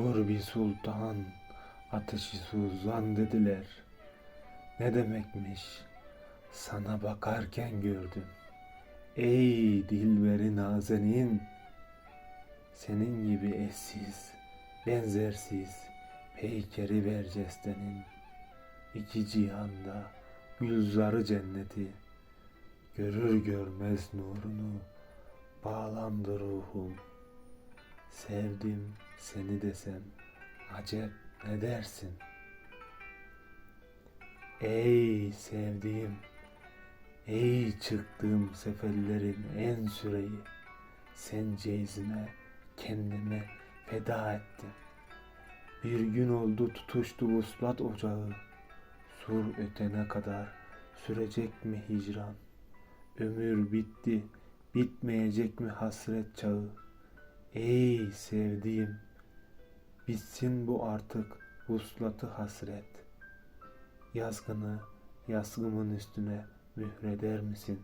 Kurbi sultan, ateşi suzan dediler. Ne demekmiş? Sana bakarken gördüm. Ey dilberi nazenin, senin gibi eşsiz, benzersiz, peykeri bercestenin, iki cihanda gülzarı cenneti, görür görmez nurunu, bağlandı ruhum. Sevdim seni desem, acep ne dersin? Ey sevdiğim, ey çıktığım seferlerin en süreyi, sen ceyzime, kendime feda ettim. Bir gün oldu tutuştu vuslat ocağı, sur ötene kadar sürecek mi hicran? Ömür bitti, bitmeyecek mi hasret çağı? Ey sevdiğim, bitsin bu artık vuslatı hasret. Yazgını yazgımın üstüne mühreder misin?